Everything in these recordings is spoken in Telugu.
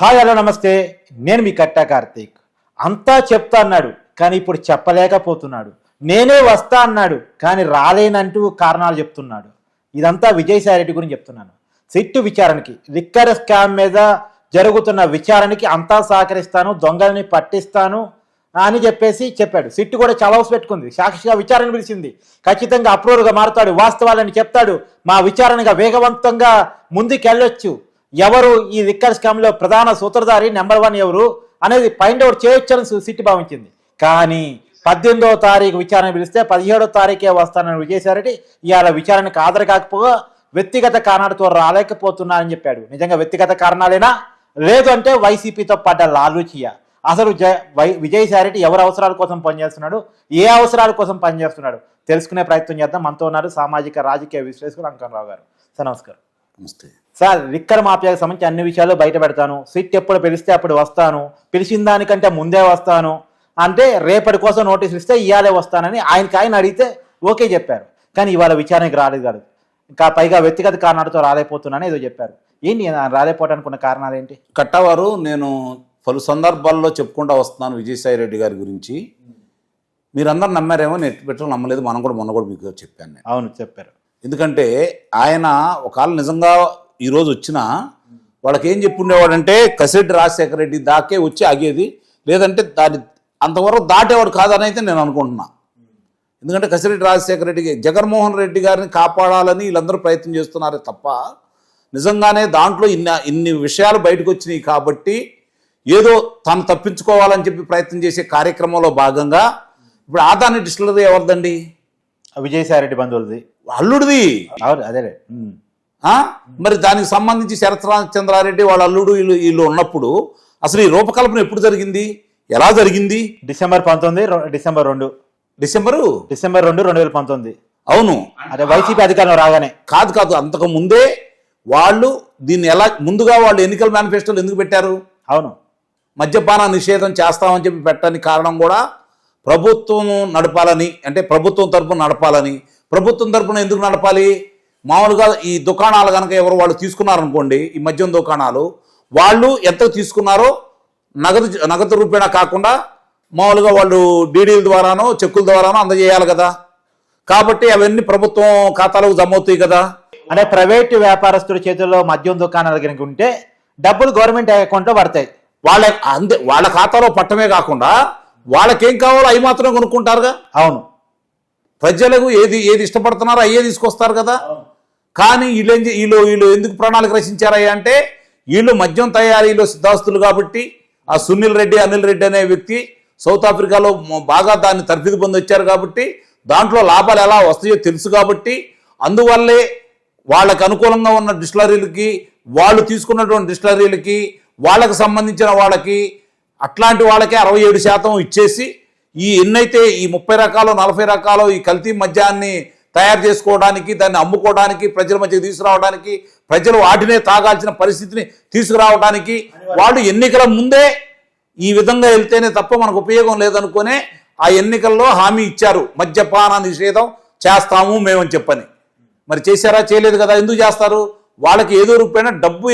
హాయ్ హలో నమస్తే. నేను మీ కట్టా కార్తీక్. అంతా చెప్తా అన్నాడు కానీ ఇప్పుడు చెప్పలేకపోతున్నాడు. నేనే వస్తా అన్నాడు కానీ రాలేనంటూ కారణాలు చెప్తున్నాడు. ఇదంతా విజయసాయి రెడ్డి గురించి చెప్తున్నాను. సిట్టు విచారణకి లిక్కర్ స్కామ్ మీద జరుగుతున్న విచారణకి అంతా సహకరిస్తాను దొంగల్ని పట్టిస్తాను అని చెప్పేసి చెప్పాడు. సిట్టు కూడా చాలా హౌస్ పెట్టుకుంది. సాక్షిగా విచారణ పిలిచింది. ఖచ్చితంగా అప్రూవర్గా మారుతాడు వాస్తవాలని చెప్తాడు. మా విచారణగా వేగవంతంగా ముందుకెళ్ళొచ్చు. ఎవరు ఈ లిక్కర్ స్కామ్లో ప్రధాన సూత్రధారి నెంబర్ వన్ ఎవరు అనేది ఫైండ్ అవుట్ చేయొచ్చని సిట్టి భావించింది. కానీ పద్దెనిమిదవ తారీఖు విచారణ పిలిస్తే పదిహేడో తారీఖే వస్తానని విజయసాయిరెడ్డి ఇవాళ విచారణకు హాజరు కాకపోగా వ్యక్తిగత కారణాలతో రాలేకపోతున్నానని చెప్పాడు. నిజంగా వ్యక్తిగత కారణాలేనా? లేదు అంటే వైసీపీతో పడ్డ లాలూచియా. అసలు జ వై విజయసాయిరెడ్డి ఎవరి అవసరాల కోసం పనిచేస్తున్నాడు? ఏ అవసరాల కోసం పనిచేస్తున్నాడు? తెలుసుకునే ప్రయత్నం చేద్దాం. మనతో ఉన్నారు సామాజిక రాజకీయ విశ్లేషకులు అంకనరావు గారు. సార్ నమస్కారం. నమస్తే. సార్ లిక్కర్ మాఫియాకి సంబంధించి అన్ని విషయాలు బయట పెడతాను. సిట్ ఎప్పుడు పిలిస్తే అప్పుడు వస్తాను. పిలిచిన దానికంటే ముందే వస్తాను. అంటే రేపటి కోసం నోటీసులు ఇస్తే ఇవాళే వస్తానని ఆయనకి ఆయన అడిగితే ఓకే చెప్పారు. కానీ ఇవాళ విచారణకి రాలేదు కాదు ఇంకా పైగా వ్యక్తిగత కారణాలతో రాలేకపోతున్నానని ఏదో చెప్పారు. ఏంటి రాలేకపోవడానికి ఉన్న కారణాలు ఏంటి? కట్టవారు నేను పలు సందర్భాల్లో చెప్పుకుంటూ వస్తున్నాను విజయసాయి రెడ్డి గారి గురించి. మీరందరూ నమ్మారేమో నేను పెట్టడం నమ్మలేదు. మనం కూడా మొన్న కూడా మీకు చెప్పాను అవును చెప్పారు. ఎందుకంటే ఆయన ఒకవేళ నిజంగా ఈరోజు వచ్చినా వాళ్ళకి ఏం చెప్పుండేవాడంటే కసిరెడ్డి రాజశేఖర రెడ్డి దాకే వచ్చి ఆగేది. లేదంటే దాని అంతవరకు దాటేవాడు కాదని అయితే నేను అనుకుంటున్నా. ఎందుకంటే కసిరెడ్డి రాజశేఖర రెడ్డికి జగన్మోహన్ రెడ్డి గారిని కాపాడాలని వీళ్ళందరూ ప్రయత్నం చేస్తున్నారే తప్ప నిజంగానే దాంట్లో ఇన్ని ఇన్ని విషయాలు బయటకు వచ్చినాయి కాబట్టి ఏదో తను తప్పించుకోవాలని చెప్పి ప్రయత్నం చేసే కార్యక్రమంలో భాగంగా ఇప్పుడు ఆదాని డిస్టిలరీ ఎవరిదండి? విజయసాయిరెడ్డి బంధువులది. అల్లుడిది అవును. ఆ? మరి దానికి సంబంధించి శరత్ చంద్రారెడ్డి వాళ్ళ అల్లుడు వీళ్ళు వీళ్ళు ఉన్నప్పుడు అసలు ఈ రూపకల్పన ఎప్పుడు జరిగింది? ఎలా జరిగింది? డిసెంబర్ పంతొమ్మిది డిసెంబర్ రెండు. డిసెంబరు? డిసెంబర్ రెండు రెండు వేల పంతొమ్మిది. అవును. అదే వైసీపీ అధికారంలో రాగానే. కాదు కాదు. అంతకు ముందే వాళ్ళు దీన్ని ఎలా ముందుగా వాళ్ళు ఎన్నికల మేనిఫెస్టోలు ఎందుకు పెట్టారు? అవును. మద్యపాన నిషేధం చేస్తామని చెప్పి పెట్టడానికి కారణం కూడా ప్రభుత్వం నడపాలని అంటే ప్రభుత్వం తరపున నడపాలని ప్రభుత్వం తరపున ఎందుకు నడపాలి? మామూలుగా ఈ దుకాణాలు కనుక ఎవరు వాళ్ళు తీసుకున్నారనుకోండి ఈ మద్యం దుకాణాలు వాళ్ళు ఎంత తీసుకున్నారో నగదు నగదు రూపేణా కాకుండా మామూలుగా వాళ్ళు డీడీల ద్వారానో చెక్కుల ద్వారానో అందజేయాలి కదా. కాబట్టి అవన్నీ ప్రభుత్వం ఖాతాలకు జమ అవుతాయి కదా. అంటే ప్రైవేట్ వ్యాపారస్తుల చేతుల్లో మద్యం దుకాణాలు కనుక ఉంటే డబ్బులు గవర్నమెంట్ అకౌంట్లో పడతాయి. వాళ్ళ అంతే వాళ్ళ ఖాతాలో పట్టమే కాకుండా వాళ్ళకేం కావాలో అవి మాత్రమే కొనుక్కుంటారుగా? అవును. ప్రజలకు ఏది ఏది ఇష్టపడుతున్నారో అయ్యే తీసుకొస్తారు కదా. కానీ వీళ్ళు ఏం వీళ్ళు వీళ్ళు ఎందుకు ప్రణాళిక రచించారయ్యా అంటే వీళ్ళు మద్యం తయారీలో సిద్ధాస్తులు కాబట్టి ఆ సునీల్ రెడ్డి అనిల్ రెడ్డి అనే వ్యక్తి సౌత్ ఆఫ్రికాలో బాగా దాన్ని తర్ఫీదు పొంది వచ్చారు కాబట్టి దాంట్లో లాభాలు ఎలా వస్తాయో తెలుసు కాబట్టి అందువల్లే వాళ్ళకి అనుకూలంగా ఉన్న డిస్టిలరీలకి వాళ్ళు తీసుకున్నటువంటి డిస్టిలరీలకి వాళ్ళకు సంబంధించిన వాళ్ళకి అట్లాంటి వాళ్ళకే అరవై ఏడు శాతం ఇచ్చేసి ఈ ఎన్నైతే ఈ ముప్పై రకాలు నలభై రకాలు ఈ కల్తీ మద్యాన్ని తయారు చేసుకోవడానికి దాన్ని అమ్ముకోవడానికి ప్రజల మధ్య తీసుకురావడానికి ప్రజలు వాటినే తాగాల్సిన పరిస్థితిని తీసుకురావడానికి వాళ్ళు ఎన్నికల ముందే ఈ విధంగా వెళ్తేనే తప్ప మనకు ఉపయోగం లేదనుకునే ఆ ఎన్నికల్లో హామీ ఇచ్చారు. మద్యపాన నిషేధం చేస్తాము మేమని చెప్పని. మరి చేశారా? చేయలేదు కదా? ఎందుకు చేస్తారు? వాళ్ళకి ఏదో రూపాయినా డబ్బు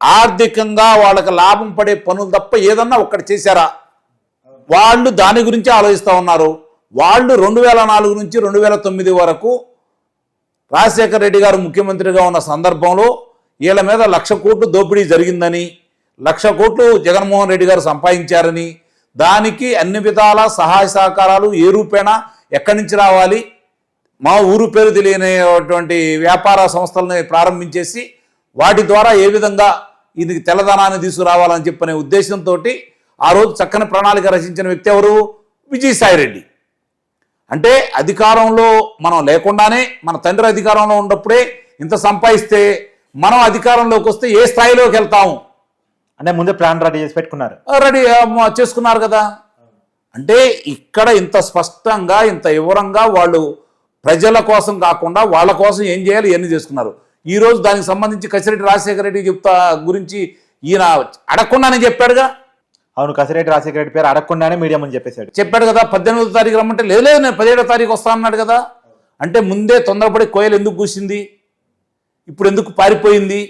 ఆర్థికంగా వాళ్ళకి లాభం పడే పనులు తప్ప ఏదన్నా ఒక్కటి చేశారా? వాళ్ళు దాని గురించి ఆలోచిస్తూ ఉన్నారు. వాళ్ళు రెండు వేల నాలుగు నుంచి రెండు వేల తొమ్మిది వరకు రాజశేఖర రెడ్డి గారు ముఖ్యమంత్రిగా ఉన్న సందర్భంలో వీళ్ళ మీద లక్ష కోట్లు దోపిడీ జరిగిందని లక్ష కోట్లు జగన్మోహన్ రెడ్డి గారు సంపాదించారని దానికి అన్ని విధాల సహాయ సహకారాలు ఏ రూపేణా ఎక్కడి నుంచి రావాలి మా ఊరు పేరు తెలియనటువంటి వ్యాపార సంస్థలని ప్రారంభించేసి వాటి ద్వారా ఏ విధంగా ఇది తెల్లదనాన్ని తీసుకురావాలని చెప్పనే ఉద్దేశంతో ఆ రోజు చక్కని ప్రణాళిక రచించిన వ్యక్తి ఎవరు? విజయసాయి రెడ్డి అంటే అధికారంలో మనం లేకుండానే మన తండ్రి అధికారంలో ఉన్నప్పుడే ఇంత సంపాదిస్తే మనం అధికారంలోకి వస్తే ఏ స్థాయిలోకి వెళ్తాము? అంటే ముందే ప్లాన్ రెడీ చేసి పెట్టుకున్నారు. రెడీ చేసుకున్నారు కదా. అంటే ఇక్కడ ఇంత స్పష్టంగా ఇంత వివరంగా వాళ్ళు ప్రజల కోసం కాకుండా వాళ్ళ కోసం ఏం చేయాలి ఇవన్నీ చేసుకున్నారు. ఈ రోజు దానికి సంబంధించి కసిరెడ్డి రాజశేఖర రెడ్డి చెప్తా గురించి ఈయన అడగకుండానే చెప్పాడుగా. అవును కసిరెడ్డి రాజశేఖర రెడ్డి పేరు అడగకుండానే మీడియా ముందు చెప్పేశాడు. చెప్పాడు కదా పద్దెనిమిదో తారీఖు రమ్మంటే లేదు లేదు నేను పదిహేడో తారీఖు వస్తా అన్నాడు కదా. అంటే ముందే తొందరపడి కోయలు ఎందుకు కూసింది ఇప్పుడు ఎందుకు పారిపోయింది?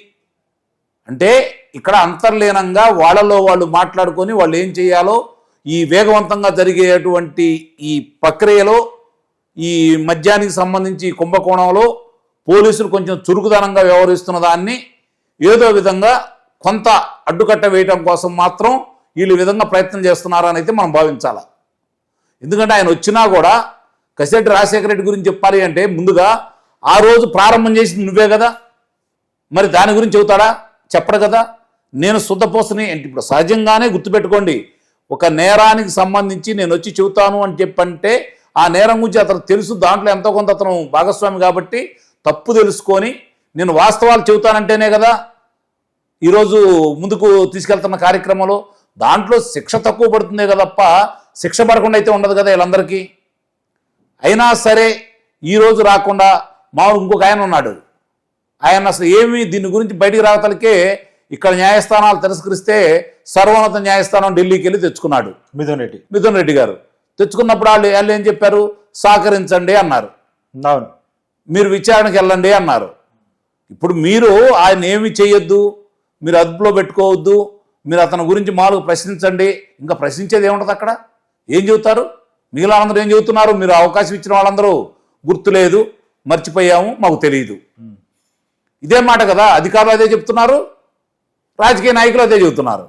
అంటే ఇక్కడ అంతర్లీనంగా వాళ్ళలో వాళ్ళు మాట్లాడుకొని వాళ్ళు ఏం చేయాలో ఈ వేగవంతంగా జరిగేటువంటి ఈ ప్రక్రియలో ఈ మద్యానికి సంబంధించి ఈ కుంభకోణంలో పోలీసులు కొంచెం చురుకుదనంగా వ్యవహరిస్తున్న దాన్ని ఏదో విధంగా కొంత అడ్డుకట్ట వేయటం కోసం మాత్రం వీళ్ళు విధంగా ప్రయత్నం చేస్తున్నారని అయితే మనం భావించాలి? ఎందుకంటే ఆయన వచ్చినా కూడా కసిరెడ్డి రాజశేఖర రెడ్డి గురించి చెప్పాలి అంటే ముందుగా ఆ రోజు ప్రారంభం చేసింది నువ్వే కదా? మరి దాని గురించి చెబుతాడా? చెప్పడు కదా? నేను శుద్ధపోసని అంటే ఇప్పుడు సహజంగానే గుర్తుపెట్టుకోండి ఒక నేరానికి సంబంధించి నేను వచ్చి చెబుతాను అని చెప్పంటే ఆ నేరం గురించి అతను తెలుసు దాంట్లో ఎంతో కొంత అతను భాగస్వామి కాబట్టి తప్పు తెలుసుకొని నేను వాస్తవాలు చెబుతానంటేనే కదా? ఈరోజు ముందుకు తీసుకెళ్తున్న కార్యక్రమంలో దాంట్లో శిక్ష తక్కువ పడుతుందే కదప్ప. శిక్ష పడకుండా అయితే ఉండదు కదా వీళ్ళందరికీ. అయినా సరే ఈరోజు రాకుండా మామూలు ఇంకొక ఆయన ఉన్నాడు. ఆయన అసలు ఏమి దీని గురించి బయటికి రావతలకే ఇక్కడ న్యాయస్థానాలు తిరస్కరిస్తే సర్వోన్నత న్యాయస్థానం ఢిల్లీకి వెళ్ళి తెచ్చుకున్నాడు. మిథున్ రెడ్డి. మిథున్ రెడ్డి గారు. తెచ్చుకున్నప్పుడు వాళ్ళు వాళ్ళు ఏం చెప్పారు? సహకరించండి అన్నారు. అవును. మీరు విచారణకి వెళ్ళండి అన్నారు. ఇప్పుడు మీరు ఆయన ఏమి చేయొద్దు. మీరు అదుపులో పెట్టుకోవద్దు. మీరు అతని గురించి మాలు ప్రశ్నించండి. ఇంకా ప్రశ్నించేది ఏముంటుంది అక్కడ? ఏం చెబుతారు? మిగిలిన వాళ్ళందరూ ఏం చెబుతున్నారు? మీరు అవకాశం ఇచ్చిన వాళ్ళందరూ గుర్తులేదు మర్చిపోయాము మాకు తెలియదు ఇదే మాట కదా అధికారులు అదే చెప్తున్నారు రాజకీయ నాయకులు అదే చెబుతున్నారు.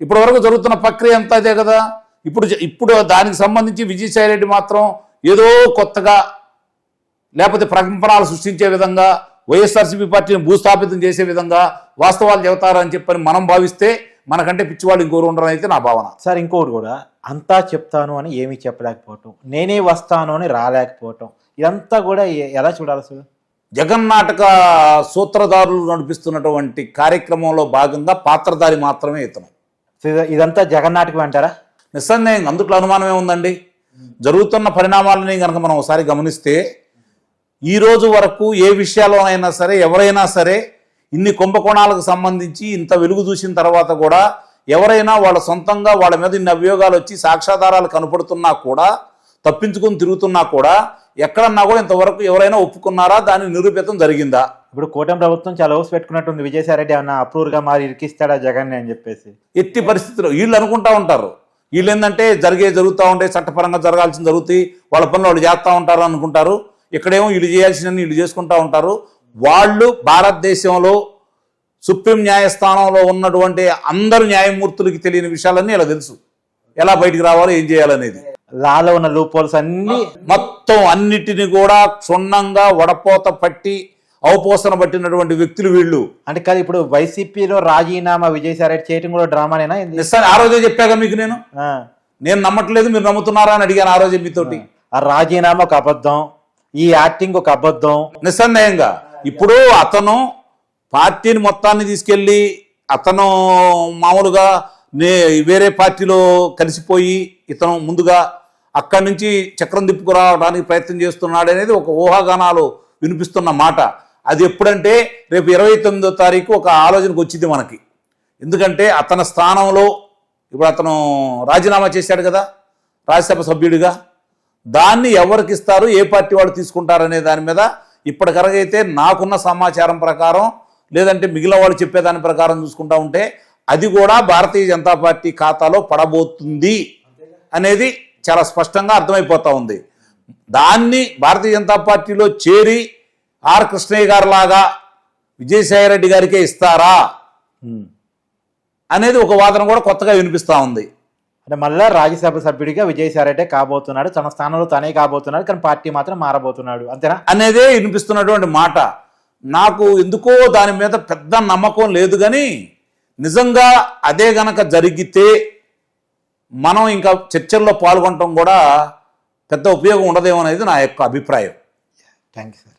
ఇప్పటి వరకు జరుగుతున్న ప్రక్రియ అంతా అదే కదా. ఇప్పుడు జ- ఇప్పుడు దానికి సంబంధించి విజయసాయి రెడ్డి మాత్రం ఏదో కొత్తగా లేకపోతే ప్రకంపనాలు సృష్టించే విధంగా వైఎస్ఆర్సీపీ పార్టీని భూస్థాపితం చేసే విధంగా వాస్తవాలు చెబుతారని చెప్పని మనం భావిస్తే మనకంటే పిచ్చివాళ్ళు ఇంకోరు ఉండరని అయితే నా భావన. సార్ ఇంకోటి కూడా అంతా చెప్తాను అని ఏమీ చెప్పలేకపోవటం నేనే వస్తాను అని రాలేకపోవటం ఇదంతా కూడా ఎలా చూడాలి సార్? జగన్నాటక సూత్రధారులు నడిపిస్తున్నటువంటి కార్యక్రమంలో భాగంగా పాత్రధారి మాత్రమే ఇతను. ఇదంతా జగన్నాటకం అంటారా? నిస్సందేహంగా అందుట్లో అనుమానమే ఉందండి. జరుగుతున్న పరిణామాలని కనుక మనం ఒకసారి గమనిస్తే ఈ రోజు వరకు ఏ విషయాల్లోనైనా సరే ఎవరైనా సరే ఇన్ని కుంభకోణాలకు సంబంధించి ఇంత వెలుగు చూసిన తర్వాత కూడా ఎవరైనా వాళ్ళ సొంతంగా వాళ్ళ మీద ఇన్ని అభియోగాలు వచ్చి సాక్ష్యాధారాలు కనపడుతున్నా కూడా తప్పించుకుని తిరుగుతున్నా కూడా ఎక్కడన్నా కూడా ఇంతవరకు ఎవరైనా ఒప్పుకున్నారా? దాన్ని నిరూపితం జరిగిందా? ఇప్పుడు కూటమి ప్రభుత్వం చాలా హౌస్ పెట్టుకున్నట్టుంది. విజయసాయి రెడ్డి ఏమన్నా అప్రూవర్గా మారి ఇరికిస్తాడా జగన్ అని చెప్పేసి. ఎట్టి పరిస్థితుల్లో వీళ్ళు అనుకుంటా ఉంటారు. వీళ్ళు ఏంటంటే జరిగే జరుగుతూ ఉంటాయి చట్టపరంగా జరగాల్సిన జరుగుతాయి. వాళ్ళ పనులు వాళ్ళు చేస్తూ ఉంటారు అనుకుంటారు. ఇక్కడేమో వీళ్ళు చేయాల్సిన వీళ్ళు చేసుకుంటా ఉంటారు. వాళ్ళు భారతదేశంలో సుప్రీం న్యాయస్థానంలో ఉన్నటువంటి అందరు న్యాయమూర్తులకి తెలియని విషయాలన్నీ ఇలా తెలుసు. ఎలా బయటికి రావాలో ఏం చేయాలనేది. లాలో ఉన్న లూప్ హోల్స్ అన్ని మొత్తం అన్నిటిని కూడా క్షుణ్ణంగా వడపోత పట్టి అవపోసన పట్టినటువంటి వ్యక్తులు వీళ్ళు. అంటే కాదు ఇప్పుడు వైసీపీలో రాజీనామా విజయసాయి చేయటం కూడా డ్రామానేనా? నిస్సారి ఆ రోజే చెప్పాగా మీకు నేను? నేను నమ్మట్లేదు మీరు నమ్ముతున్నారా అని అడిగాను ఆ రోజే మీతోటి. ఆ రాజీనామా ఒక అబద్ధం ఈ యాక్టింగ్ ఒక అబద్ధం. నిస్సందేహంగా. ఇప్పుడు అతను పార్టీని మొత్తాన్ని తీసుకెళ్ళి అతను మామూలుగా నే వేరే పార్టీలో కలిసిపోయి ఇతను ముందుగా అక్కడి నుంచి చక్రం తిప్పుకురావడానికి ప్రయత్నం చేస్తున్నాడు అనేది ఒక ఊహాగానాలు వినిపిస్తున్న మాట. అది ఎప్పుడంటే రేపు ఇరవై తొమ్మిదో తారీఖు ఒక ఆలోచనకు వచ్చింది మనకి. ఎందుకంటే అతని స్థానంలో ఇప్పుడు అతను రాజీనామా చేశాడు కదా రాజ్యసభ సభ్యుడిగా. దాన్ని ఎవరికి ఇస్తారు ఏ పార్టీ వాళ్ళు తీసుకుంటారనే దాని మీద ఇప్పటికరగైతే నాకున్న సమాచారం ప్రకారం లేదంటే మిగిలిన వాళ్ళు చెప్పేదాని ప్రకారం చూసుకుంటా ఉంటే అది కూడా భారతీయ జనతా పార్టీ ఖాతాలో పడబోతుంది అనేది చాలా స్పష్టంగా అర్థమైపోతా ఉంది. దాన్ని భారతీయ జనతా పార్టీలో చేరి ఆర్ కృష్ణయ్య గారు లాగా విజయసాయి రెడ్డి గారికే ఇస్తారా. అనేది ఒక వాదన కూడా కొత్తగా వినిపిస్తా ఉంది. అంటే మళ్ళా రాజ్యసభ సభ్యుడిగా విజయసాయి రెడ్డి కాబోతున్నాడు. తన స్థానంలో తనే కాబోతున్నాడు. కానీ పార్టీ మాత్రం మారబోతున్నాడు. అంతేనా? అనేదే వినిపిస్తున్నటువంటి మాట. నాకు ఎందుకో దాని మీద పెద్ద నమ్మకం లేదు కానీ నిజంగా అదే గనక జరిగితే మనం ఇంకా చర్చల్లో పాల్గొనటం కూడా పెద్ద ఉపయోగం ఉండదేమో అనేది నా యొక్క అభిప్రాయం. Thank you sir.